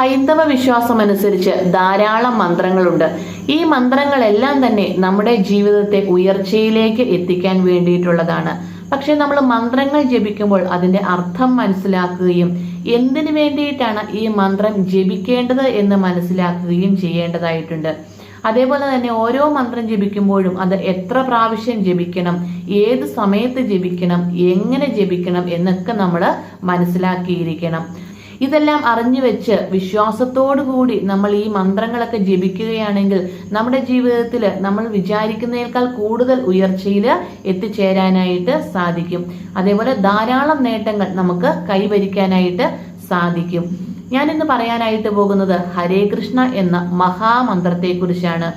ഹൈന്ദവ വിശ്വാസമനുസരിച്ച് ധാരാളം മന്ത്രങ്ങളുണ്ട്. ഈ മന്ത്രങ്ങളെല്ലാം തന്നെ നമ്മുടെ ജീവിതത്തെ ഉയർച്ചയിലേക്ക് എത്തിക്കാൻ വേണ്ടിയിട്ടുള്ളതാണ്. പക്ഷേ നമ്മൾ മന്ത്രങ്ങൾ ജപിക്കുമ്പോൾ അതിന്റെ അർത്ഥം മനസ്സിലാക്കുകയും എന്തിനു വേണ്ടിയിട്ടാണ് ഈ മന്ത്രം ജപിക്കേണ്ടത് എന്ന് മനസ്സിലാക്കുകയും ചെയ്യേണ്ടതായിട്ടുണ്ട്. അതേപോലെ തന്നെ ഓരോ മന്ത്രം ജപിക്കുമ്പോഴും അത് എത്ര പ്രാവശ്യം ജപിക്കണം ഏത് സമയത്ത് ജപിക്കണം എങ്ങനെ ജപിക്കണം എന്നൊക്കെ നമ്മൾ മനസ്സിലാക്കിയിരിക്കണം. ഇതെല്ലാം അറിഞ്ഞു വെച്ച് വിശ്വാസത്തോടു കൂടി നമ്മൾ ഈ മന്ത്രങ്ങളൊക്കെ ജപിക്കുകയാണെങ്കിൽ നമ്മുടെ ജീവിതത്തിൽ നമ്മൾ വിചാരിക്കുന്നതിനേക്കാൾ കൂടുതൽ ഉയർച്ചയിൽ എത്തിച്ചേരാനായിട്ട് സാധിക്കും. അതേപോലെ ധാരാളം നേട്ടങ്ങൾ നമുക്ക് കൈവരിക്കാനായിട്ട് സാധിക്കും. ഞാൻ ഇന്ന് പറയാനായിട്ട് പോകുന്നത് ഹരേ കൃഷ്ണ എന്ന മഹാമന്ത്രത്തെക്കുറിച്ചാണ്.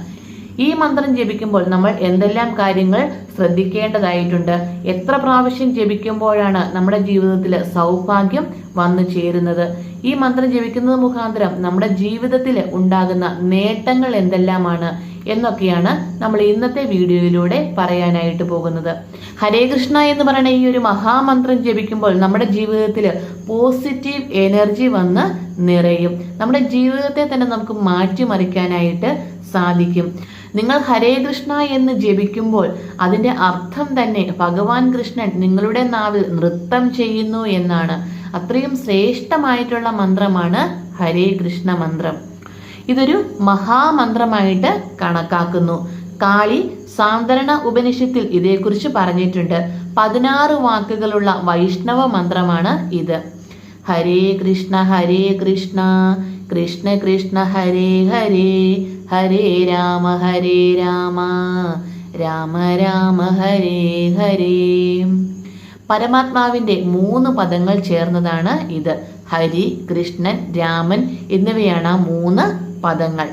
ഈ മന്ത്രം ജപിക്കുമ്പോൾ നമ്മൾ എന്തെല്ലാം കാര്യങ്ങൾ ശ്രദ്ധിക്കേണ്ടതായിട്ടുണ്ട്? എത്ര പ്രാവശ്യം ജപിക്കുമ്പോഴാണ് നമ്മുടെ ജീവിതത്തിൽ സൗഭാഗ്യം വന്നു ചേരുന്നത്? ഈ മന്ത്രം ജപിക്കുന്നത് മുഖാന്തരം നമ്മുടെ ജീവിതത്തിൽ ഉണ്ടാകുന്ന നേട്ടങ്ങൾ എന്തെല്ലാമാണ് എന്നൊക്കെയാണ് നമ്മൾ ഇന്നത്തെ വീഡിയോയിലൂടെ പറയാനായിട്ട് പോകുന്നത്. ഹരേ കൃഷ്ണ എന്ന് പറയുന്ന ഈ ഒരു മഹാമന്ത്രം ജപിക്കുമ്പോൾ നമ്മുടെ ജീവിതത്തിൽ പോസിറ്റീവ് എനർജി വന്ന് നിറയും. നമ്മുടെ ജീവിതത്തെ തന്നെ നമുക്ക് മാറ്റിമറിക്കാനായിട്ട് സാധിക്കും. നിങ്ങൾ ഹരേ കൃഷ്ണ എന്ന് ജപിക്കുമ്പോൾ അതിന്റെ അർത്ഥം തന്നെ ഭഗവാൻ കൃഷ്ണൻ നിങ്ങളുടെ നാവിൽ നൃത്തം ചെയ്യുന്നു എന്നാണ്. അത്രയും ശ്രേഷ്ഠമായിട്ടുള്ള മന്ത്രമാണ് ഹരേ കൃഷ്ണ മന്ത്രം. ഇതൊരു മഹാമന്ത്രമായിട്ട് കണക്കാക്കുന്നു. കാളി സാന്ത്വന ഉപനിഷത്തിൽ ഇതേക്കുറിച്ച് പറഞ്ഞിട്ടുണ്ട്. പതിനാറ് വാക്കുകളുള്ള വൈഷ്ണവ മന്ത്രമാണ് ഇത്. ഹരേ കൃഷ്ണ ഹരേ കൃഷ്ണ കൃഷ്ണ കൃഷ്ണ ഹരേ ഹരേ ഹരേ രാമ ഹരേ രാമ രാമ രാമ ഹരേ ഹരേ. പരമാത്മാവിന്റെ മൂന്ന് പദങ്ങൾ ചേർന്നതാണ് ഇത്. ഹരി കൃഷ്ണൻ രാമൻ എന്നിവയാണ് ആ മൂന്ന് പദങ്ങൾ.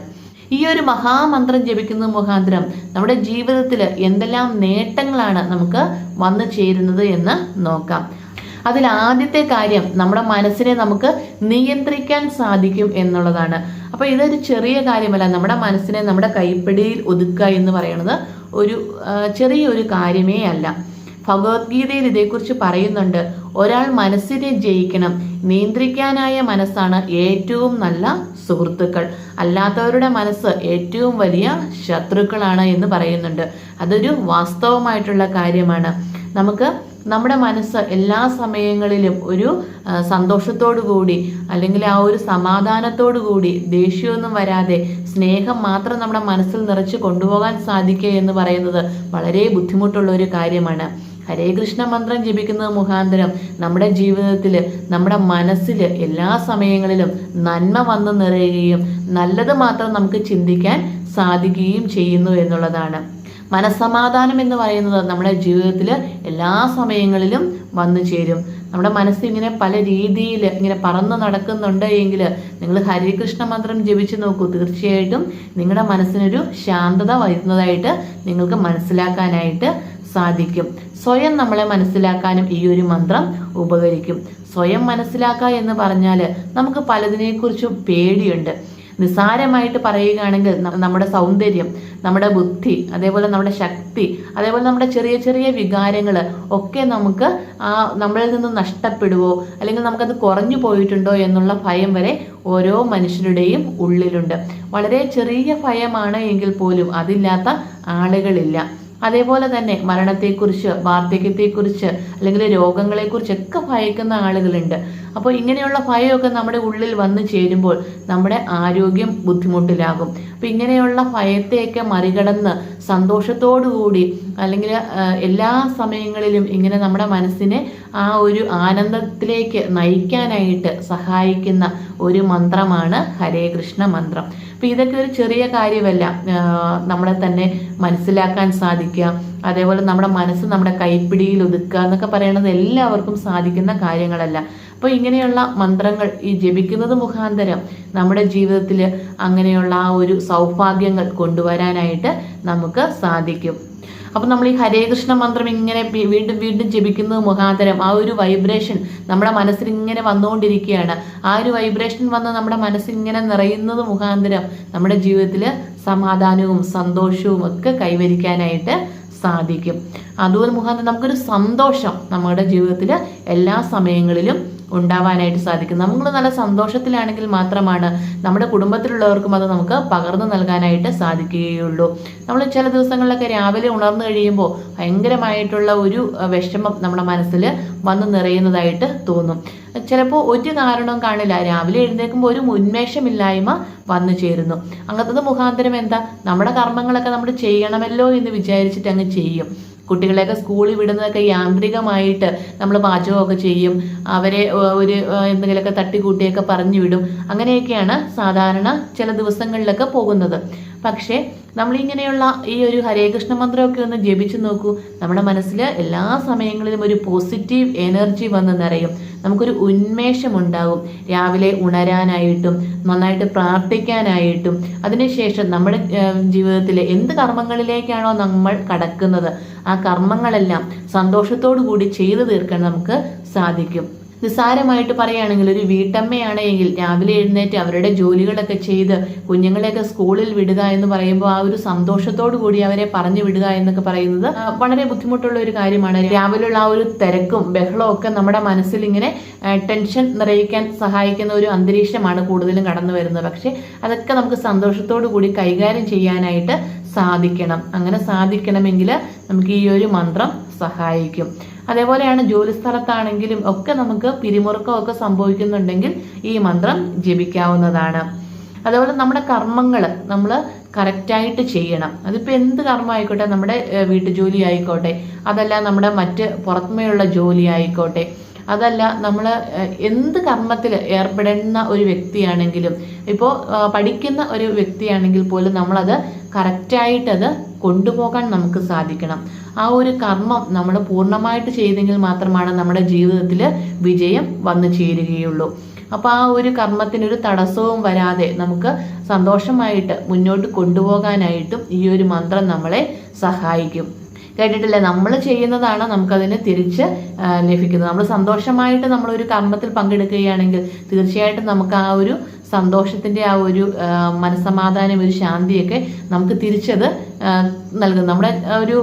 ഈ ഒരു മഹാമന്ത്രം ജപിക്കുന്ന മുഖാന്തരം നമ്മുടെ ജീവിതത്തിൽ എന്തെല്ലാം നേട്ടങ്ങളാണ് നമുക്ക് വന്നു ചേരുന്നത് എന്ന് നോക്കാം. അതിൽ ആദ്യത്തെ കാര്യം നമ്മുടെ മനസ്സിനെ നമുക്ക് നിയന്ത്രിക്കാൻ സാധിക്കും എന്നുള്ളതാണ്. അപ്പൊ ഇതൊരു ചെറിയ കാര്യമല്ല. നമ്മുടെ മനസ്സിനെ നമ്മുടെ കൈപ്പിടിയിൽ ഒതുക്കുക എന്ന് പറയുന്നത് ഒരു ചെറിയൊരു കാര്യമേ അല്ല. ഭഗവത്ഗീതയിൽ ഇതേക്കുറിച്ച് പറയുന്നുണ്ട്. ഒരാൾ മനസ്സിനെ ജയിക്കണം. നിയന്ത്രിക്കാനായ മനസ്സാണ് ഏറ്റവും നല്ല സുഹൃത്തുക്കൾ. അല്ലാത്തവരുടെ മനസ്സ് ഏറ്റവും വലിയ ശത്രുക്കളാണ് എന്ന് പറയുന്നുണ്ട്. അതൊരു വാസ്തവമായിട്ടുള്ള കാര്യമാണ്. നമുക്ക് നമ്മുടെ മനസ്സ് എല്ലാ സമയങ്ങളിലും ഒരു സന്തോഷത്തോടു കൂടി അല്ലെങ്കിൽ ആ ഒരു സമാധാനത്തോടു കൂടി ദേഷ്യമൊന്നും വരാതെ സ്നേഹം മാത്രം നമ്മുടെ മനസ്സിൽ നിറച്ച് കൊണ്ടുപോകാൻ സാധിക്കുക എന്ന് പറയുന്നത് വളരെ ബുദ്ധിമുട്ടുള്ള ഒരു കാര്യമാണ്. ഹരേ കൃഷ്ണ മന്ത്രം ജപിക്കുന്നത് മുഖാന്തരം നമ്മുടെ ജീവിതത്തിൽ നമ്മുടെ മനസ്സിൽ എല്ലാ സമയങ്ങളിലും നന്മ വന്ന് നിറയുകയും നല്ലത് മാത്രം നമുക്ക് ചിന്തിക്കാൻ സാധിക്കുകയും ചെയ്യുന്നു എന്നുള്ളതാണ്. മനസ്സമാധാനം എന്ന് പറയുന്നത് നമ്മുടെ ജീവിതത്തിൽ എല്ലാ സമയങ്ങളിലും വന്നു ചേരും. നമ്മുടെ മനസ്സ് ഇങ്ങനെ പല രീതിയിൽ ഇങ്ങനെ പറന്ന് നടക്കുന്നുണ്ട് എങ്കിൽ നിങ്ങൾ ഹരികൃഷ്ണ മന്ത്രം ജപിച്ചു നോക്കൂ. തീർച്ചയായിട്ടും നിങ്ങളുടെ മനസ്സിനൊരു ശാന്തത വരുന്നതായിട്ട് നിങ്ങൾക്ക് മനസ്സിലാക്കാനായിട്ട് സാധിക്കും. സ്വയം നമ്മളെ മനസ്സിലാക്കാനും ഈ ഒരു മന്ത്രം ഉപകരിക്കും. സ്വയം മനസ്സിലാക്കുക എന്ന് പറഞ്ഞാൽ നമുക്ക് പലതിനെക്കുറിച്ചും പേടിയുണ്ട്. നിസാരമായിട്ട് പറയുകയാണെങ്കിൽ നമ്മുടെ സൗന്ദര്യം നമ്മുടെ ബുദ്ധി അതേപോലെ നമ്മുടെ ശക്തി അതേപോലെ നമ്മുടെ ചെറിയ ചെറിയ വികാരങ്ങൾ ഒക്കെ നമുക്ക് ആ നമ്മളിൽ നിന്ന് നഷ്ടപ്പെടുവോ? അല്ലെങ്കിൽ നമുക്കത് കുറഞ്ഞു പോയിട്ടുണ്ടോ എന്നുള്ള ഭയം വരെ ഓരോ മനുഷ്യരുടെയും ഉള്ളിലുണ്ട്. വളരെ ചെറിയ ഭയമാണ് എങ്കിൽ പോലും അതില്ലാത്ത ആളുകളില്ല. അതേപോലെ തന്നെ മരണത്തെക്കുറിച്ച് വാർദ്ധക്യത്തെക്കുറിച്ച് അല്ലെങ്കിൽ രോഗങ്ങളെക്കുറിച്ചൊക്കെ ഭയക്കുന്ന ആളുകളുണ്ട്. അപ്പോൾ ഇങ്ങനെയുള്ള ഭയമൊക്കെ നമ്മുടെ ഉള്ളിൽ വന്നു ചേരുമ്പോൾ നമ്മുടെ ആരോഗ്യം ബുദ്ധിമുട്ടിലാകും. അപ്പോൾ ഇങ്ങനെയുള്ള ഭയത്തെയൊക്കെ മറികടന്ന് സന്തോഷത്തോടുകൂടി അല്ലെങ്കിൽ എല്ലാ സമയങ്ങളിലും ഇങ്ങനെ നമ്മുടെ മനസ്സിനെ ആ ഒരു ആനന്ദത്തിലേക്ക് നയിക്കാനായിട്ട് സഹായിക്കുന്ന ഒരു മന്ത്രമാണ് ഹരേ കൃഷ്ണ മന്ത്രം. അപ്പൊ ഇതൊക്കെ ഒരു ചെറിയ കാര്യമല്ല. നമ്മളെ തന്നെ മനസ്സിലാക്കാൻ സാധിക്കുക. അതേപോലെ നമ്മുടെ മനസ്സ് നമ്മുടെ കൈപ്പിടിയിൽ ഒതുക്കുക എന്നൊക്കെ പറയുന്നത് എല്ലാവർക്കും സാധിക്കുന്ന കാര്യങ്ങളല്ല. അപ്പോൾ ഇങ്ങനെയുള്ള മന്ത്രങ്ങൾ ഈ ജപിക്കുന്നത് മുഖാന്തരം നമ്മുടെ ജീവിതത്തിൽ അങ്ങനെയുള്ള ആ ഒരു സൗഭാഗ്യങ്ങൾ കൊണ്ടുവരാനായിട്ട് നമുക്ക് സാധിക്കും. അപ്പം നമ്മൾ ഈ ഹരേ കൃഷ്ണ മന്ത്രം ഇങ്ങനെ വീണ്ടും വീണ്ടും ജപിക്കുന്നത് മുഖാന്തരം ആ ഒരു വൈബ്രേഷൻ നമ്മുടെ മനസ്സിൽ ഇങ്ങനെ വന്നുകൊണ്ടിരിക്കുകയാണ്. ആ ഒരു വൈബ്രേഷൻ വന്ന് നമ്മുടെ മനസ്സിങ്ങനെ നിറയുന്നത് മുഖാന്തരം നമ്മുടെ ജീവിതത്തിൽ സമാധാനവും സന്തോഷവും ഒക്കെ കൈവരിക്കാനായിട്ട് സാധിക്കും. അതുപോലെ മുഖാന്തരം നമുക്കൊരു സന്തോഷം നമ്മുടെ ജീവിതത്തിൽ എല്ലാ സമയങ്ങളിലും ഉണ്ടാവാനായിട്ട് സാധിക്കും നമ്മൾ നല്ല സന്തോഷത്തിലാണെങ്കിൽ മാത്രമാണ് നമ്മുടെ കുടുംബത്തിലുള്ളവർക്കും അത് നമുക്ക് പകർന്നു നൽകാനായിട്ട് സാധിക്കുകയുള്ളൂ. നമ്മൾ ചില ദിവസങ്ങളിലൊക്കെ രാവിലെ ഉണർന്നു കഴിയുമ്പോൾ ഭയങ്കരമായിട്ടുള്ള ഒരു വിഷമം നമ്മുടെ മനസ്സിൽ വന്നു നിറയുന്നതായിട്ട് തോന്നും. ചിലപ്പോൾ ഒരു കാരണവും കാണില്ല. രാവിലെ എഴുന്നേൽക്കുമ്പോൾ ഒരു ഉന്മേഷമില്ലായ്മ വന്നു ചേരുന്നു. അങ്ങനത്തത് മുഖാന്തരം എന്താ? നമ്മുടെ കർമ്മങ്ങളൊക്കെ നമ്മൾ ചെയ്യണമല്ലോ എന്ന് വിചാരിച്ചിട്ട് അങ്ങ് ചെയ്യും. കുട്ടികളെയൊക്കെ സ്കൂളിൽ വിടുന്നതൊക്കെ യാന്ത്രികമായിട്ട് നമ്മൾ പാചകമൊക്കെ ചെയ്യും. അവരെ ഒരു എന്തെങ്കിലുമൊക്കെ തട്ടിക്കൂട്ടിയൊക്കെ പറഞ്ഞു വിടും. അങ്ങനെയൊക്കെയാണ് സാധാരണ ചില ദിവസങ്ങളിലൊക്കെ പോകുന്നത്. പക്ഷേ നമ്മളിങ്ങനെയുള്ള ഈ ഒരു ഹരേ കൃഷ്ണ മന്ത്രമൊക്കെ ഒന്ന് ജപിച്ചു നോക്കൂ. നമ്മുടെ മനസ്സിൽ എല്ലാ സമയങ്ങളിലും ഒരു പോസിറ്റീവ് എനർജി വന്ന് നിറയും. നമുക്കൊരു ഉന്മേഷം ഉണ്ടാവും രാവിലെ ഉണരാനായിട്ടും നന്നായിട്ട് പ്രാർത്ഥിക്കാനായിട്ടും. അതിനുശേഷം നമ്മുടെ ജീവിതത്തിലെ എന്ത് കർമ്മങ്ങളിലേക്കാണോ നമ്മൾ കടക്കുന്നത് ആ കർമ്മങ്ങളെല്ലാം സന്തോഷത്തോടു കൂടി ചെയ്തു തീർക്കാൻ നമുക്ക് സാധിക്കും. നിസ്സാരമായിട്ട് പറയുകയാണെങ്കിൽ ഒരു വീട്ടമ്മയാണെങ്കിൽ രാവിലെ എഴുന്നേറ്റ് അവരുടെ ജോലികളൊക്കെ ചെയ്ത് കുഞ്ഞുങ്ങളെയൊക്കെ സ്കൂളിൽ വിടുക എന്ന് പറയുമ്പോൾ ആ ഒരു സന്തോഷത്തോടു കൂടി അവരെ പറഞ്ഞു വിടുക എന്നൊക്കെ പറയുന്നത് വളരെ ബുദ്ധിമുട്ടുള്ള ഒരു കാര്യമാണ്. രാവിലെയുള്ള ആ ഒരു തിരക്കും ബഹളവും ഒക്കെ നമ്മുടെ മനസ്സിൽ ഇങ്ങനെ ടെൻഷൻ നിറയിക്കാൻ സഹായിക്കുന്ന ഒരു അന്തരീക്ഷമാണ് കൂടുതലും കടന്നു വരുന്നത്. പക്ഷെ അതൊക്കെ നമുക്ക് സന്തോഷത്തോടു കൂടി കൈകാര്യം ചെയ്യാനായിട്ട് സാധിക്കണം. അങ്ങനെ സാധിക്കണമെങ്കിൽ നമുക്ക് ഈ ഒരു മന്ത്രം സഹായിക്കും. അതേപോലെയാണ് ജോലിസ്ഥലത്താണെങ്കിലും ഒക്കെ നമുക്ക് പിരിമുറുക്കമൊക്കെ സംഭവിക്കുന്നുണ്ടെങ്കിൽ ഈ മന്ത്രം ജപിക്കാവുന്നതാണ്. അതേപോലെ നമ്മുടെ കർമ്മങ്ങൾ നമ്മൾ കറക്റ്റായിട്ട് ചെയ്യണം. അതിപ്പോൾ എന്ത് കർമ്മം ആയിക്കോട്ടെ നമ്മുടെ വീട്ടുജോലി ആയിക്കോട്ടെ. അതല്ല നമ്മുടെ മറ്റ് പുറത്തുമേയുള്ള ജോലി ആയിക്കോട്ടെ. അതല്ല നമ്മൾ എന്ത് കർമ്മത്തിൽ ഏർപ്പെടുന്ന ഒരു വ്യക്തിയാണെങ്കിലും ഇപ്പോൾ പഠിക്കുന്ന ഒരു വ്യക്തിയാണെങ്കിൽ പോലും നമ്മളത് കറക്റ്റായിട്ടത് കൊണ്ടുപോകാൻ നമുക്ക് സാധിക്കണം. ആ ഒരു കർമ്മം നമ്മൾ പൂർണമായിട്ട് ചെയ്തെങ്കിൽ മാത്രമാണ് നമ്മുടെ ജീവിതത്തിൽ വിജയം വന്നു ചേരുകയുള്ളൂ. അപ്പോൾ ആ ഒരു കർമ്മത്തിനൊരു തടസ്സവും വരാതെ നമുക്ക് സന്തോഷമായിട്ട് മുന്നോട്ട് കൊണ്ടുപോകാനായിട്ടും ഈ ഒരു മന്ത്രം നമ്മളെ സഹായിക്കും. കേട്ടിട്ടില്ലേ? നമ്മൾ ചെയ്യുന്നതാണ് നമുക്കതിന് തിരിച്ച് ലഭിക്കുന്നത്. നമ്മൾ സന്തോഷമായിട്ട് നമ്മളൊരു കർമ്മത്തിൽ പങ്കെടുക്കുകയാണെങ്കിൽ തീർച്ചയായിട്ടും നമുക്ക് ആ ഒരു സന്തോഷത്തിന്റെ ആ ഒരു മനസമാധാനം ഒരു ശാന്തിയൊക്കെ നമുക്ക് തിരിച്ചത് നൽകും. നമ്മുടെ ഒരു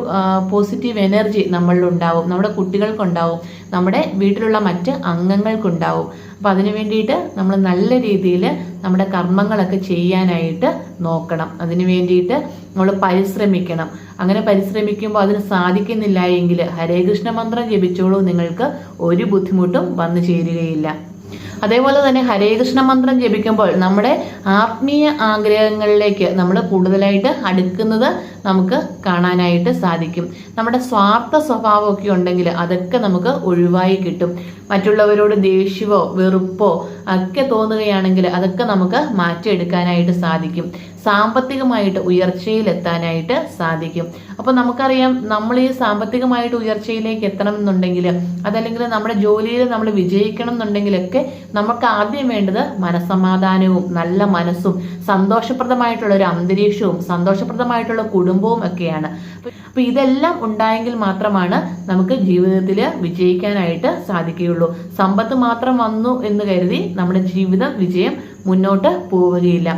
പോസിറ്റീവ് എനർജി നമ്മളിൽ ഉണ്ടാവും നമ്മുടെ കുട്ടികൾക്കുണ്ടാവും. നമ്മുടെ വീട്ടിലുള്ള മറ്റ് അംഗങ്ങൾക്കുണ്ടാവും. അപ്പം അതിനു വേണ്ടിയിട്ട് നമ്മൾ നല്ല രീതിയിൽ നമ്മുടെ കർമ്മങ്ങളൊക്കെ ചെയ്യാനായിട്ട് നോക്കണം. അതിനു വേണ്ടിയിട്ട് നമ്മൾ പരിശ്രമിക്കണം. അങ്ങനെ പരിശ്രമിക്കുമ്പോൾ അതിന് സാധിക്കുന്നില്ല എങ്കിൽ ഹരേ കൃഷ്ണ മന്ത്രം ജപിച്ചോളൂ. നിങ്ങൾക്ക് ഒരു ബുദ്ധിമുട്ടും വന്നു ചേരുകയില്ല. അതേപോലെ തന്നെ ഹരേ കൃഷ്ണ മന്ത്രം ജപിക്കുമ്പോൾ നമ്മുടെ ആത്മീയ ആഗ്രഹങ്ങളിലേക്ക് നമ്മൾ കൂടുതലായിട്ട് അടുക്കുന്നത് നമുക്ക് കാണാനായിട്ട് സാധിക്കും. നമ്മുടെ സ്വാർത്ഥ സ്വഭാവമൊക്കെ ഉണ്ടെങ്കിൽ അതൊക്കെ നമുക്ക് ഒഴിവായി കിട്ടും. മറ്റുള്ളവരോട് ദേഷ്യമോ വെറുപ്പോ ഒക്കെ തോന്നുകയാണെങ്കിൽ അതൊക്കെ നമുക്ക് മാറ്റിയെടുക്കാനായിട്ട് സാധിക്കും. സാമ്പത്തികമായിട്ട് ഉയർച്ചയിലെത്താനായിട്ട് സാധിക്കും. അപ്പോൾ നമുക്കറിയാം നമ്മൾ ഈ സാമ്പത്തികമായിട്ട് ഉയർച്ചയിലേക്ക് എത്തണം എന്നുണ്ടെങ്കിൽ അതല്ലെങ്കിൽ നമ്മുടെ ജോലിയിൽ നമ്മൾ വിജയിക്കണം എന്നുണ്ടെങ്കിലൊക്കെ നമുക്ക് ആദ്യം വേണ്ടത് മനസ്സമാധാനവും നല്ല മനസ്സും സന്തോഷപ്രദമായിട്ടുള്ള ഒരു അന്തരീക്ഷവും സന്തോഷപ്രദമായിട്ടുള്ള കുടുംബവും ഒക്കെയാണ്. അപ്പൊ ഇതെല്ലാം ഉണ്ടായെങ്കിൽ മാത്രമാണ് നമുക്ക് ജീവിതത്തിൽ വിജയിക്കാനായിട്ട് സാധിക്കുകയുള്ളൂ. സമ്പത്ത് മാത്രം വന്നു എന്ന് കരുതി നമ്മുടെ ജീവിതം വിജയം മുന്നോട്ട് പോവുകയില്ല.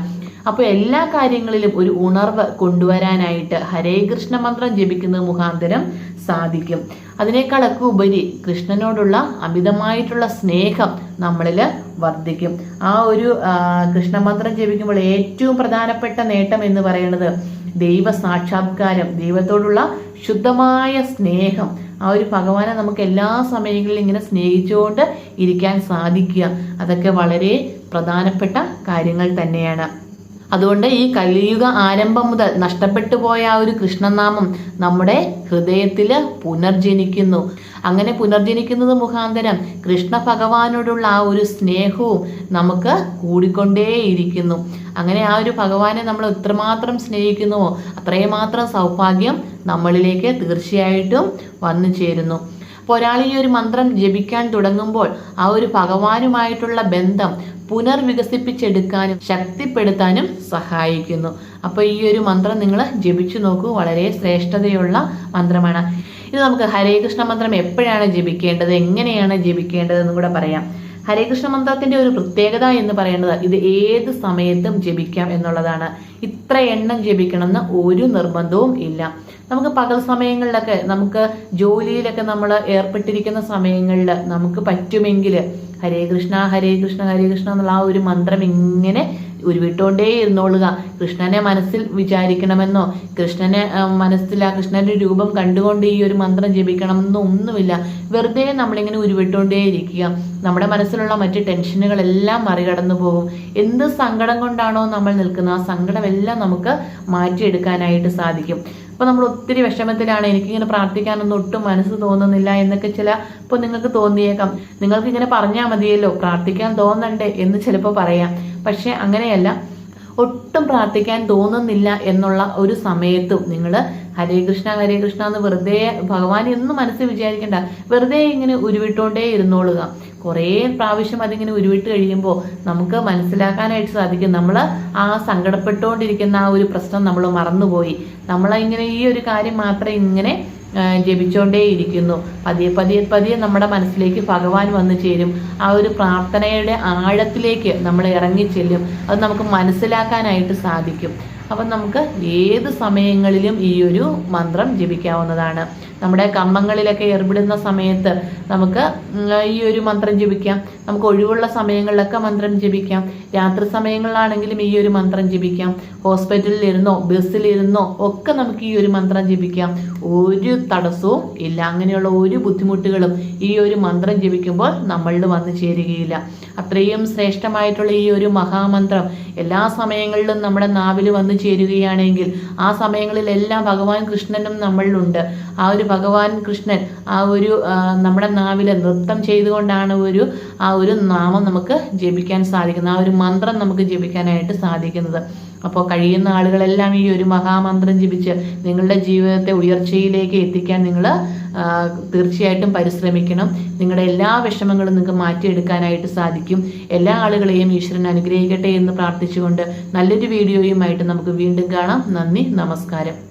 അപ്പോൾ എല്ലാ കാര്യങ്ങളിലും ഒരു ഉണർവ് കൊണ്ടുവരാനായിട്ട് ഹരേ കൃഷ്ണ മന്ത്രം ജപിക്കുന്നത് മുഖാന്തരം സാധിക്കും. അതിനേക്കാളൊക്കെ ഉപരി കൃഷ്ണനോടുള്ള അമിതമായിട്ടുള്ള സ്നേഹം നമ്മളിൽ വർദ്ധിക്കും. ആ ഒരു കൃഷ്ണമന്ത്രം ജപിക്കുമ്പോൾ ഏറ്റവും പ്രധാനപ്പെട്ട നേട്ടം എന്ന് പറയുന്നത് ദൈവ സാക്ഷാത്കാരം ദൈവത്തോടുള്ള ശുദ്ധമായ സ്നേഹം. ആ ഒരു ഭഗവാനെ നമുക്ക് എല്ലാ സമയങ്ങളിലും ഇങ്ങനെ സ്നേഹിച്ചുകൊണ്ട് ഇരിക്കാൻ സാധിക്കുക. അതൊക്കെ വളരെ പ്രധാനപ്പെട്ട കാര്യങ്ങൾ തന്നെയാണ്. അതുകൊണ്ട് ഈ കലിയുഗ ആരംഭം മുതൽ നഷ്ടപ്പെട്ടു പോയ ആ ഒരു കൃഷ്ണനാമം നമ്മുടെ ഹൃദയത്തിൽ പുനർജനിക്കുന്നു. അങ്ങനെ പുനർജനിക്കുന്നത് മുഖാന്തരം കൃഷ്ണ ഭഗവാനോടുള്ള ആ ഒരു സ്നേഹവും നമുക്ക് കൂടിക്കൊണ്ടേയിരിക്കുന്നു. അങ്ങനെ ആ ഒരു ഭഗവാനെ നമ്മൾ എത്രമാത്രം സ്നേഹിക്കുന്നുവോ അത്രയും മാത്രം സൗഭാഗ്യം നമ്മളിലേക്ക് തീർച്ചയായിട്ടും വന്നു ചേരുന്നു. അപ്പോൾ ഒരാൾ ഈ ഒരു മന്ത്രം ജപിക്കാൻ തുടങ്ങുമ്പോൾ ആ ഒരു ഭഗവാനുമായിട്ടുള്ള ബന്ധം പുനർവികസിപ്പിച്ചെടുക്കാനും ശക്തിപ്പെടുത്താനും സഹായിക്കുന്നു. അപ്പോൾ ഈ ഒരു മന്ത്രം നിങ്ങൾ ജപിച്ചു നോക്കൂ. വളരെ ശ്രേഷ്ഠതയുള്ള മന്ത്രമാണ്. ഇത് നമുക്ക് ഹരേ കൃഷ്ണ മന്ത്രം എപ്പോഴാണ് ജപിക്കേണ്ടത്? എങ്ങനെയാണ് ജപിക്കേണ്ടത് എന്നും കൂടെ പറയാം. ഹരേ കൃഷ്ണ മന്ത്രത്തിന്റെ ഒരു പ്രത്യേകത എന്ന് പറയുന്നത് ഇത് ഏത് സമയത്തും ജപിക്കാം എന്നുള്ളതാണ്. ഇത്ര എണ്ണം ജപിക്കണമെന്ന് ഒരു നിർബന്ധവും ഇല്ല. നമുക്ക് പകൽ സമയങ്ങളിലൊക്കെ നമുക്ക് ജോലിയിലൊക്കെ നമ്മൾ ഏർപ്പെട്ടിരിക്കുന്ന സമയങ്ങളിൽ നമുക്ക് പറ്റുമെങ്കിൽ ഹരേ കൃഷ്ണ ഹരേ കൃഷ്ണ ഹരേ കൃഷ്ണ എന്നുള്ള ആ ഒരു മന്ത്രം ഇങ്ങനെ ഉരുവിട്ടുകൊണ്ടേ ഇരുന്നോളുക. കൃഷ്ണനെ മനസ്സിൽ വിചാരിക്കണമെന്നോ കൃഷ്ണനെ മനസ്സിൽ ആ കൃഷ്ണന്റെ രൂപം കണ്ടുകൊണ്ട് ഈ ഒരു മന്ത്രം ജപിക്കണമെന്നോ ഒന്നുമില്ല. വെറുതെ നമ്മളിങ്ങനെ ഉരുവിട്ടുകൊണ്ടേ ഇരിക്കുക. നമ്മുടെ മനസ്സിലുള്ള മറ്റ് ടെൻഷനുകളെല്ലാം മറികടന്നു പോകും. എന്ത് സങ്കടം കൊണ്ടാണോ നമ്മൾ നിൽക്കുന്നത്? ആ സങ്കടമെല്ലാം നമുക്ക് മാറ്റിയെടുക്കാനായിട്ട് സാധിക്കും. അപ്പോൾ നമ്മൾ ഒത്തിരി വിഷമത്തിലാണ് എനിക്കിങ്ങനെ പ്രാർത്ഥിക്കാനൊന്നും ഒട്ടും മനസ്സ് തോന്നുന്നില്ല എന്നൊക്കെ ചില ഇപ്പോൾ നിങ്ങൾക്ക് തോന്നിയേക്കാം. നിങ്ങൾക്ക് ഇങ്ങനെ പറഞ്ഞാൽ മതിയല്ലോ പ്രാർത്ഥിക്കാൻ തോന്നണ്ടേ എന്ന് ചിലപ്പോൾ പറയാം. പക്ഷേ അങ്ങനെയല്ല ഒട്ടും പ്രാർത്ഥിക്കാൻ തോന്നുന്നില്ല എന്നുള്ള ഒരു സമയത്തും നിങ്ങൾ ഹരേ കൃഷ്ണ ഹരേ കൃഷ്ണ എന്ന് വെറുതെ ഭഗവാൻ എന്നും മനസ്സിൽ വിചാരിക്കേണ്ട. വെറുതെ ഇങ്ങനെ ഉരുവിട്ടുകൊണ്ടേ ഇരുന്നോളുക. കുറേ പ്രാവശ്യം അതിങ്ങനെ ഉരുവിട്ട് കഴിയുമ്പോൾ നമുക്ക് മനസ്സിലാക്കാനായിട്ട് സാധിക്കും. നമ്മൾ ആ സങ്കടപ്പെട്ടുകൊണ്ടിരിക്കുന്ന ആ ഒരു പ്രശ്നം നമ്മൾ മറന്നുപോയി. നമ്മളിങ്ങനെ ഈ ഒരു കാര്യം മാത്രമേ ഇങ്ങനെ ജപിച്ചുകൊണ്ടേയിരിക്കുന്നു പതിയെ പതിയെ പതിയെ നമ്മുടെ മനസ്സിലേക്ക് ഭഗവാൻ വന്നു ചേരും. ആ ഒരു പ്രാർത്ഥനയുടെ ആഴത്തിലേക്ക് നമ്മൾ ഇറങ്ങിച്ചെല്ലും അത് നമുക്ക് മനസ്സിലാക്കാനായിട്ട് സാധിക്കും. അപ്പം നമുക്ക് ഏത് സമയങ്ങളിലും ഈ ഒരു മന്ത്രം ജപിക്കാവുന്നതാണ്. നമ്മുടെ കർമ്മങ്ങളിലൊക്കെ ഏർപ്പെടുന്ന സമയത്ത് നമുക്ക് ഈ ഒരു മന്ത്രം ജപിക്കാം. നമുക്ക് ഒഴിവുള്ള സമയങ്ങളിലൊക്കെ മന്ത്രം ജപിക്കാം. രാത്രി സമയങ്ങളിലാണെങ്കിലും ഈ ഒരു മന്ത്രം ജപിക്കാം. ഹോസ്പിറ്റലിൽ ഇരുന്നോ ബസ്സിലിരുന്നോ ഒക്കെ നമുക്ക് ഈ ഒരു മന്ത്രം ജപിക്കാം. ഒരു തടസ്സവും ഇല്ല. അങ്ങനെയുള്ള ഒരു ബുദ്ധിമുട്ടുകളും ഈ ഒരു മന്ത്രം ജപിക്കുമ്പോൾ നമ്മളിൽ വന്നു ചേരുകയില്ല. അത്രയും ശ്രേഷ്ഠമായിട്ടുള്ള ഈ ഒരു മഹാമന്ത്രം എല്ലാ സമയങ്ങളിലും നമ്മുടെ നാവിൽ വന്നു ചേരുകയാണെങ്കിൽ ആ സമയങ്ങളിലെല്ലാം ഭഗവാൻ കൃഷ്ണനും നമ്മളിലുണ്ട്. ആ ഒരു ഭഗവാൻ കൃഷ്ണൻ ആ ഒരു നമ്മുടെ നാവിൽ നൃത്തം ചെയ്തുകൊണ്ടാണ് ഒരു ആ ഒരു നാമം നമുക്ക് ജപിക്കാൻ സാധിക്കുന്നത്. ആ ഒരു മന്ത്രം നമുക്ക് ജപിക്കാനായിട്ട് സാധിക്കുന്നത്. അപ്പോൾ കഴിയുന്ന ആളുകളെല്ലാം ഈ ഒരു മഹാമന്ത്രം ജപിച്ച് നിങ്ങളുടെ ജീവിതത്തെ ഉയർച്ചയിലേക്ക് എത്തിക്കാൻ നിങ്ങൾ തീർച്ചയായിട്ടും പരിശ്രമിക്കണം. നിങ്ങളുടെ എല്ലാ വിഷമങ്ങളും നിങ്ങൾക്ക് മാറ്റിയെടുക്കാനായിട്ട് സാധിക്കും. എല്ലാ ആളുകളെയും ഈശ്വരൻ അനുഗ്രഹിക്കട്ടെ എന്ന് പ്രാർത്ഥിച്ചുകൊണ്ട് നല്ലൊരു വീഡിയോയുമായിട്ട് നമുക്ക് വീണ്ടും കാണാം. നന്ദി നമസ്കാരം.